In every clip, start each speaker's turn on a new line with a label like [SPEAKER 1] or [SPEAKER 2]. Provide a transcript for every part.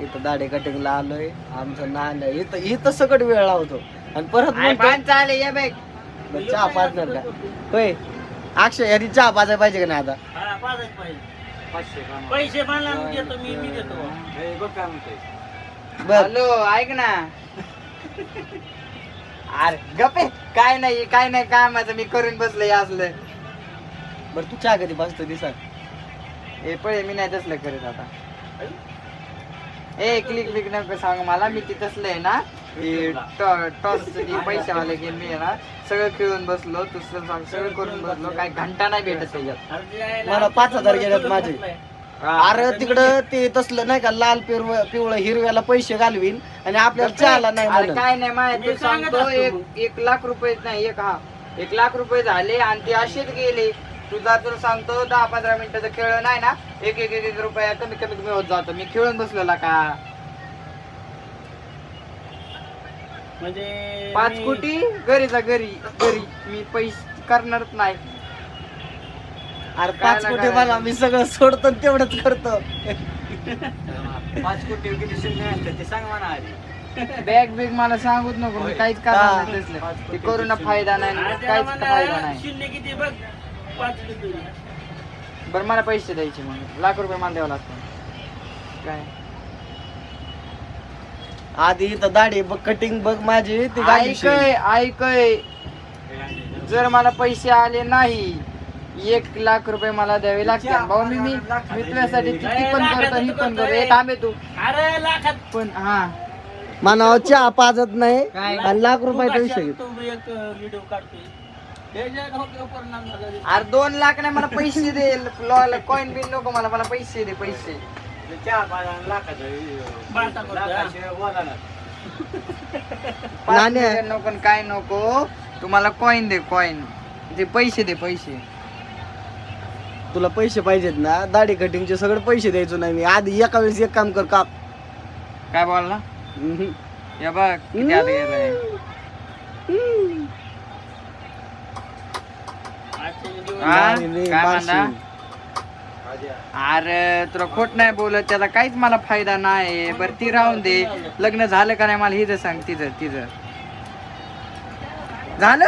[SPEAKER 1] इथं दाढी कटिंगला आलोय. आमचं नान इथं इथं सगळं वेळ लावतो. आणि परत म्हणतो,
[SPEAKER 2] चाले ये
[SPEAKER 1] "बरं, चहा पाजणार का? होय. अक्षय यादी चहा पाजायला पाहिजे का नाही आता?
[SPEAKER 3] हा, पाचच पाहिजे.
[SPEAKER 2] पाचशे का?
[SPEAKER 3] पैसे मला देतो मी मी देतो.
[SPEAKER 2] हे बघ काय म्हणतोय.
[SPEAKER 1] बर
[SPEAKER 2] हॅलो ऐक ना. अरे गपे काय नाही काय नाही कामाचं मी करून बसलंय असलं.
[SPEAKER 1] बर तू चहा कधी पाजतो दिसा
[SPEAKER 2] हे पळे मी नाही तसलं करत आता. ए क्लिक बिक नको सांग मला मी ती तसलं आहे ना टॉस पैशावाले गेम मी ना सगळं खेळून बसलो दुसरं सांग सगळं करून बसलो काय घंटा नाही भेटत त्याच्यात.
[SPEAKER 1] मला पाच हजार गेलेत माझे. अरे तिकडं ते तसलं नाही का लाल पिवळ पिवळं हिरव्याला पैसे घालवीन आणि आपल्याला चहाला नाही
[SPEAKER 2] काय नाही माहीत तू
[SPEAKER 3] सांगत
[SPEAKER 2] एक. एक लाख रुपये नाही एक हा एक लाख रुपये झाले आणि ते असेच गेले. तुझा तर सांगतो दहा पंधरा मिनिटाचा खेळ नाही ना एक एक एक एक रुपया कमी कमी कमी होत जातो. मी खेळून बसलेला का?
[SPEAKER 3] म्हणजे
[SPEAKER 2] पाच
[SPEAKER 3] मी-
[SPEAKER 2] कोटी? घरीचा घरी घरी. मी पैसे करणारच नाही.
[SPEAKER 1] अरे पाच कोटी. मला मी सगळं सोडतो आणि तेवढंच करतो.
[SPEAKER 2] पाच कोटी किती शून्य असतं ते सांग म्हणा आधी. बॅग बिग मला सांगूच नको मी काहीच करणार
[SPEAKER 1] हा.
[SPEAKER 2] नाही तसलं. ते करून फायदा नाही काहीच फायदा नाही.
[SPEAKER 3] शून्य किती बघ. पाच
[SPEAKER 2] बरं मला पैसे द्यायचे मग. लाख रुपये मला द्यावं लागतं काय?
[SPEAKER 1] आधी इथं दाढी बघ कटिंग बघ माझी ती.
[SPEAKER 2] ऐकय ऐकय जर मला पैसे आले नाही एक लाख रुपये मला द्यावे लागतील. भाऊ मी मी मी तुझ्यासाठी किती पण करतो ही पण करतो हे थांबे तू.
[SPEAKER 3] अरे लाखात.
[SPEAKER 2] पण हा.
[SPEAKER 1] मनावर चहा पाजत नाही? आणि लाख रुपये पैसे
[SPEAKER 3] कशाला
[SPEAKER 1] घेत
[SPEAKER 3] तू एक व्हिडिओ काढतोय?
[SPEAKER 2] अरे दोन लाख नाही मला पैसे दे. कॉइन बिन नको मला मला पैसे दे पैसे. नको आणि काय नको तू मला कॉइन दे कॉइन ते पैसे दे पैसे.
[SPEAKER 1] तुला पैसे पाहिजेत ना दाढी कटिंगचे सगळे पैसे द्यायचो नाही मी. आधी एका वेळेस एक काम कर का
[SPEAKER 2] काय बोलला? या बघ किती आत गेलाय
[SPEAKER 3] आजचे दिवस-
[SPEAKER 2] हा? काय. म्हणला? अरे तुला खोट नाही बोलत त्याचा काहीच मला फायदा नाही बरं ती राहून दे लग्न झालं का नाही मला हिचं सांग तिचं तिचं झालं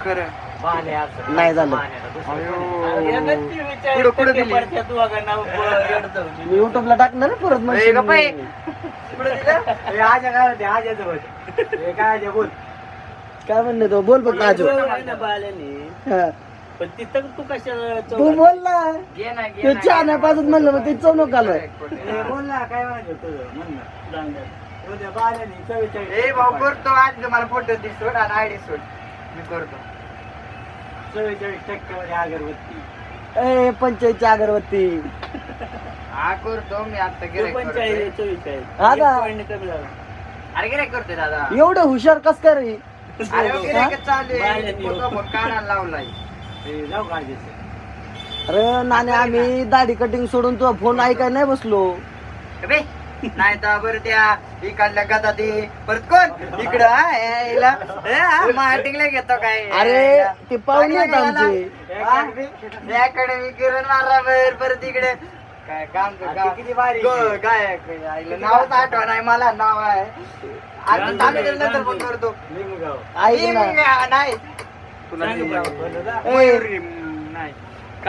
[SPEAKER 2] खरं
[SPEAKER 1] नाही झालं
[SPEAKER 2] कुठं- कुठं
[SPEAKER 3] टक्के
[SPEAKER 2] दिली?
[SPEAKER 1] मी युट्यूबला टाकणार ना परत
[SPEAKER 2] ए,
[SPEAKER 1] म्हणशील
[SPEAKER 2] गप्प आहे.
[SPEAKER 1] मी.
[SPEAKER 2] कुठं दिलं?
[SPEAKER 1] काय तो बोल बघ राजू
[SPEAKER 3] तुला आहे ना बाल्याने,
[SPEAKER 1] हा.
[SPEAKER 3] पण तिथं तू कशाला
[SPEAKER 1] तू बोल ना,
[SPEAKER 2] घे
[SPEAKER 1] तू चहा
[SPEAKER 2] ना.
[SPEAKER 1] पाजत म्हणलं मग ते चव नको आलं
[SPEAKER 3] जाऊन दे.
[SPEAKER 2] ए भाऊ करतो. आज मला फोटो दे सोड आणि आयडी सोड. मी करतो.
[SPEAKER 1] ए पंचायतची अगरबत्ती.
[SPEAKER 2] हा करतो. मी आता
[SPEAKER 3] तू
[SPEAKER 2] गिऱ्हाईक
[SPEAKER 3] पण
[SPEAKER 2] करतोय.
[SPEAKER 3] चाळीस, चोवीस आहे.
[SPEAKER 1] हा का?
[SPEAKER 2] अरे गिऱ्हाईक करतोय दादा.
[SPEAKER 1] एवढं हुशार कस काय रे?
[SPEAKER 2] अरे
[SPEAKER 1] नाणे आम्ही दाढी कटिंग सोडून तुझा फोन ऐकाय नाही बसलो.
[SPEAKER 2] नाही तर बरं त्या इकडल्या गदा ते परत कोण? इकडं मार्टिंगला घेतो काय?
[SPEAKER 1] अरे ते पाहुणे आहेत आमचे.
[SPEAKER 2] याकडे मी किरण मारा बर परत इकडे. काय काम कर, काम. गो- काय नावच आठवण आहे मला नाव आहे. आता चालू नंतर फोन करतो. लिंग, नाही. तुला मयुरी